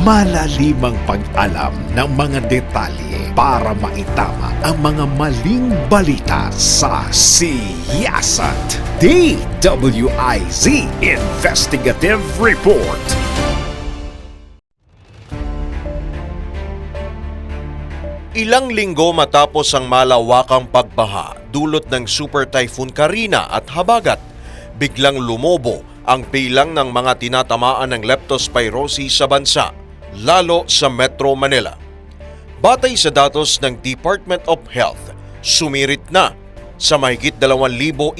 Malalimang pag-alam ng mga detalye para maitama ang mga maling balita sa Siyasat. DWIZ Investigative Report. Ilang linggo matapos ang malawakang pagbaha dulot ng Super Typhoon Karina at Habagat, biglang lumobo ang bilang ng mga tinatamaan ng leptospirosis sa bansa, lalo sa Metro Manila. Batay sa datos ng Department of Health, sumirit na sa mahigit 2,100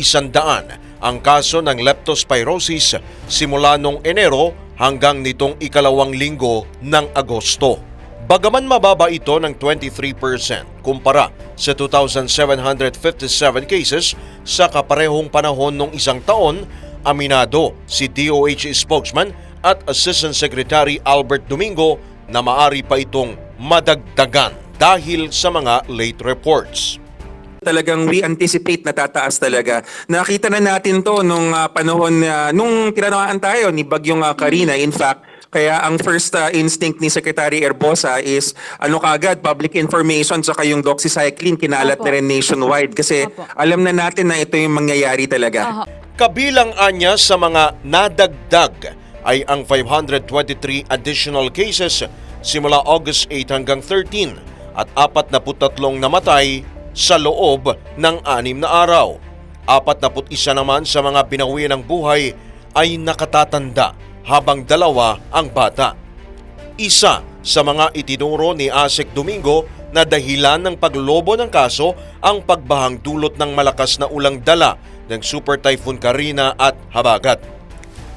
ang kaso ng leptospirosis simula noong Enero hanggang nitong ikalawang linggo ng Agosto. Bagaman mababa ito ng 23% kumpara sa 2,757 cases sa kaparehong panahon ng isang taon, aminado si DOH spokesman at Assistant Secretary Albert Domingo na maari pa itong madagdagan dahil sa mga late reports. talagang we anticipate na tataas talaga. Nakita na natin to nung ah, panahon na nung tinanungan tayo ni Bagyong ah, Karina. In fact, kaya ang first ah, instinct ni Secretary Erbosa is ano kaagad public information saka yung doxycycline kinalat na rin nationwide kasi alam na natin na ito yung mangyayari talaga. Aha. Kabilang anya sa mga nadagdag ay ang 523 additional cases simula August 8 hanggang 13 at 43 namatay sa loob ng anim na araw. 41 naman sa mga binawi ng buhay ay nakatatanda habang dalawa ang bata. Isa sa mga itinuro ni Asek Domingo na dahilan ng paglobo ng kaso ang pagbahang dulot ng malakas na ulang dala ng Super Typhoon Karina at Habagat.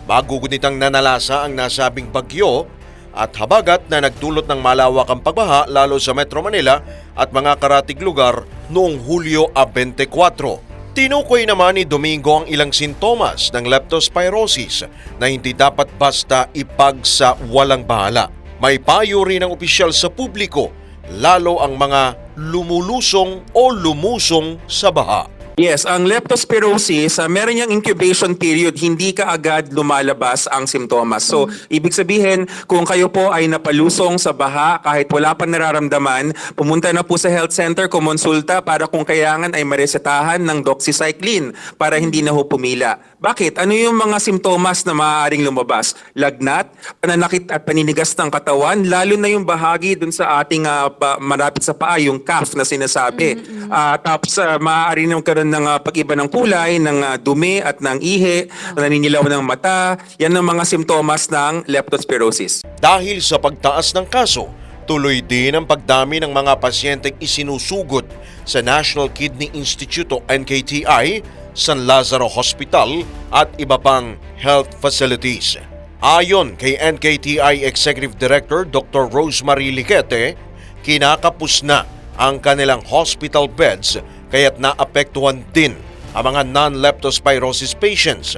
Magugunitang nanalasa ang nasabing bagyo at habagat na nagdulot ng malawakang pagbaha lalo sa Metro Manila at mga karatig lugar noong Hulyo a 24. Tinukoy naman ni Domingo ang ilang sintomas ng leptospirosis na hindi dapat basta ipagsa walang bahala. May payo rin ang opisyal sa publiko, lalo ang mga lumulusong o lumusong sa baha. Yes, ang leptospirosis, uh, meron niyang incubation period, hindi ka agad lumalabas ang simptomas. So, ibig sabihin, kung kayo po ay napalusong sa baha kahit wala pa nararamdaman, pumunta na po sa health center, kumonsulta para kung kailangan ay maresetahan ng doxycycline para hindi na ho pumila. Bakit? Ano yung mga simptomas na maaaring lumabas? Lagnat, pananakit at paninigas ng katawan, lalo na yung bahagi dun sa ating ah, pa- malapit sa paa, yung calf na sinasabi. Ah, tapos uh, maaari nang karoon ng ah, pag-iba ng kulay, ng ah, dumi at ng ihi, naninilaw ng mata. Yan ang mga simptomas ng leptospirosis. Dahil sa pagtaas ng kaso, tuloy din ang pagdami ng mga pasyenteng isinusugod sa National Kidney Institute o NKTI, San Lazaro Hospital at iba pang health facilities. Ayon kay NKTI Executive Director Dr. Rosemary Liquete, kinakapos na ang kanilang hospital beds kaya't naapektuhan din ang mga non-leptospirosis patients.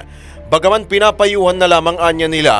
Bagaman pinapayuhan na lamang anya nila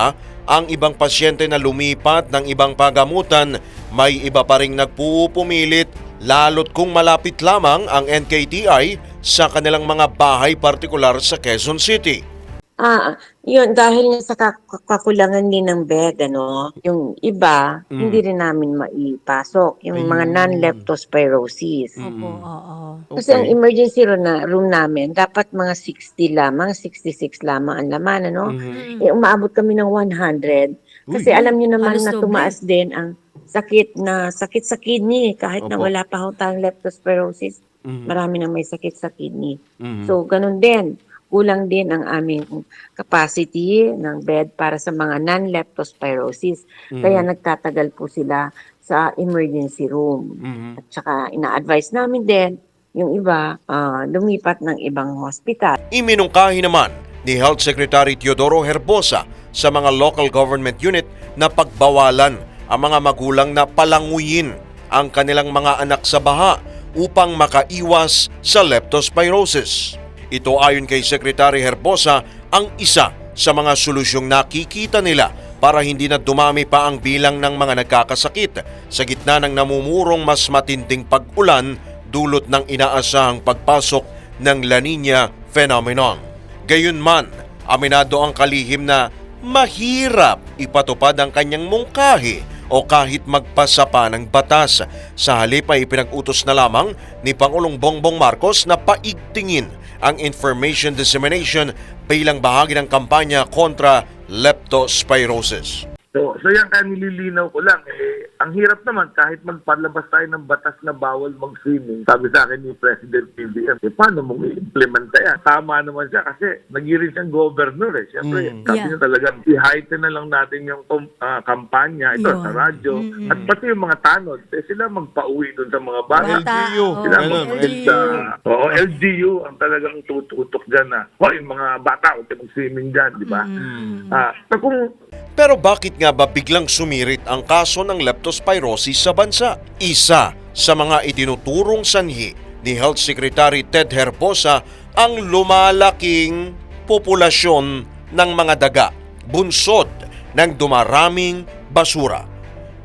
ang ibang pasyente na lumipat ng ibang pagamutan, may iba pa ring nagpupumilit lalo't kung malapit lamang ang NKTI sa kanilang mga bahay partikular sa Quezon City. Ah, yun, dahil nga sa kak- kakulangan din ng bed, ano, yung iba, hindi rin namin maipasok. Yung mga non-leptospirosis. Opo, oo. Kasi ang emergency room, na, room namin, dapat mga 60 lamang, 66 lamang ang laman, ano. Mm. Eh, umaabot kami ng 100. Kasi alam niyo naman Halos na doble. tumaas din ang sakit na sakit sa kidney kahit na Opo. wala pa ho tayong leptospirosis. Marami nang may sakit sa kidney. So, ganun din. Kulang din ang aming capacity ng bed para sa mga non-leptospirosis. Kaya nagtatagal po sila sa emergency room. At saka ina-advise namin din yung iba ah, lumipat ng ibang hospital. Iminungkahi naman ni Health Secretary Teodoro Herbosa sa mga local government unit na pagbawalan ang mga magulang na palanguyin ang kanilang mga anak sa baha upang makaiwas sa leptospirosis. Ito ayon kay Secretary Herbosa ang isa sa mga solusyong nakikita nila para hindi na dumami pa ang bilang ng mga nagkakasakit sa gitna ng namumurong mas matinding pag-ulan dulot ng inaasahang pagpasok ng La Nina phenomenon. Gayunman, aminado ang kalihim na mahirap ipatupad ang kanyang mungkahi o kahit magpasa pa ng batas. Sa halip ay pinag-utos na lamang ni Pangulong Bongbong Marcos na paigtingin ang information dissemination bilang bahagi ng kampanya kontra leptospirosis. So, so yan kaya nililinaw ko lang. Eh, ang hirap naman kahit magpalabas tayo ng batas na bawal mag-swimming. Sabi sa akin ni President PBM, eh, paano mong i-implement yan? Tama naman siya kasi nagirin siyang governor eh. Siyempre, sabi Yeah. niya talagang i-heighten na lang natin yung kom- ah, kampanya ito Yun. sa radyo. At pati yung mga tanod, eh, sila magpauwi dun sa mga bata. Bata, LGU. oo, Sila Ganun, magpunta. Oo, LGU ang talagang tututok dyan na, hoy, mga bata, huwag mag-swimming dyan, di ba? Ah, so kung Pero bakit nga ba biglang sumirit ang kaso ng leptospirosis sa bansa? Isa sa mga itinuturong sanhi ni Health Secretary Ted Herbosa ang lumalaking populasyon ng mga daga, bunsod ng dumaraming basura.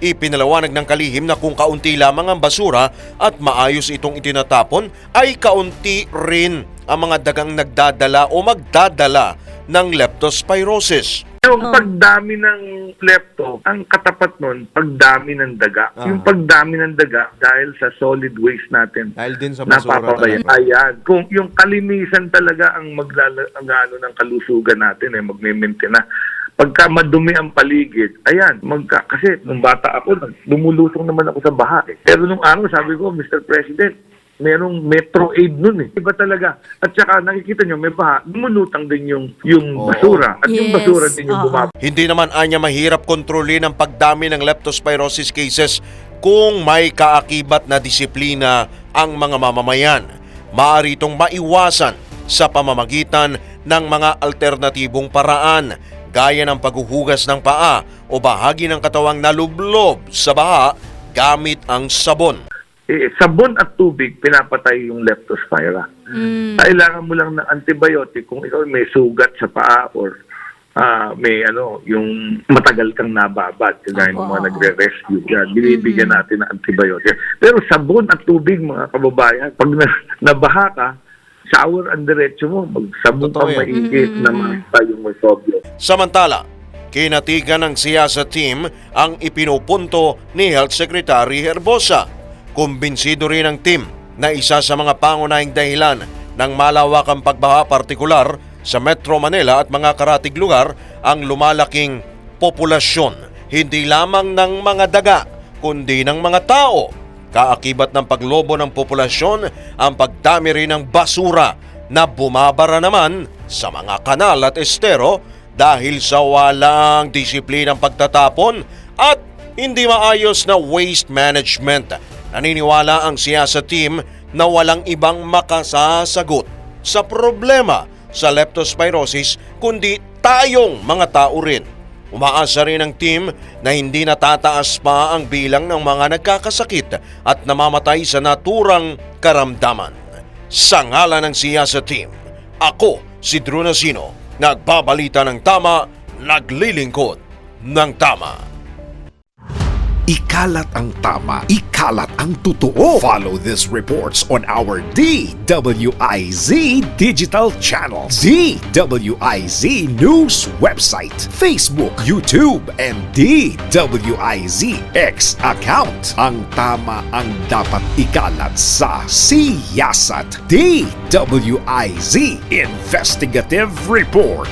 Ipinalawanag ng kalihim na kung kaunti lamang ang basura at maayos itong itinatapon ay kaunti rin ang mga dagang nagdadala o magdadala ng leptospirosis. Yung pagdami ng lepto, ang katapat nun, pagdami ng daga. Yung pagdami ng daga dahil sa solid waste natin. Dahil din sa basura talaga. Ayan. Kung yung kalinisan talaga ang maglala, ang ano ng kalusugan natin, eh, magme-maintain na. Pagka madumi ang paligid, ayan, magka, kasi nung bata ako, lumulusong naman ako sa baha. Eh. Pero nung araw, sabi ko, Mr. President, merong Metro Aid nun eh. Iba talaga. At saka nakikita nyo, may baha, lumulutang din yung, yung basura. At yung Yes, basura din yung oo. bumaba. Hindi naman anya mahirap kontrolin ang pagdami ng leptospirosis cases kung may kaakibat na disiplina ang mga mamamayan. Maaari itong maiwasan sa pamamagitan ng mga alternatibong paraan gaya ng paghuhugas ng paa o bahagi ng katawang nalublob sa baha gamit ang sabon. Eh, sabon at tubig, pinapatay yung leptospira. Kailangan mo lang ng antibiotic kung ikaw may sugat sa paa or ah, may ano, yung matagal kang nababad, kagaya ng mga nagre-rescue yan. Binibigyan natin ng antibiotic. Pero sabon at tubig, mga kababayan, pag na, nabaha ka, shower ang diretso mo, magsabon yan. maigit na makita yung mikrobyo. Samantala, kinatigan ng siyasa team ang ipinupunto ni Health Secretary Herbosa. Kumbinsido rin ang team na isa sa mga pangunahing dahilan ng malawakang pagbaha partikular sa Metro Manila at mga karatig lugar ang lumalaking populasyon hindi lamang ng mga daga kundi ng mga tao. Kaakibat ng paglobo ng populasyon ang pagdami rin ng basura na bumabara naman sa mga kanal at estero dahil sa walang disiplinang pagtatapon at hindi maayos na waste management. Naniniwala ang siyasa team na walang ibang makasasagot sa problema sa leptospirosis kundi tayong mga tao rin. Umaasa rin ang team na hindi natataas pa ang bilang ng mga nagkakasakit at namamatay sa naturang karamdaman. Sa ngalan ng siyasa team, ako si Drew Nasino, nagbabalita ng tama, naglilingkod ng tama. Ikalat ang tama, ikalat ang totoo. Follow these reports on our DWIZ digital channel, DWIZ News website, Facebook, YouTube, and DWIZ X account. Ang tama ang dapat ikalat sa Siyasat DWIZ Investigative Report.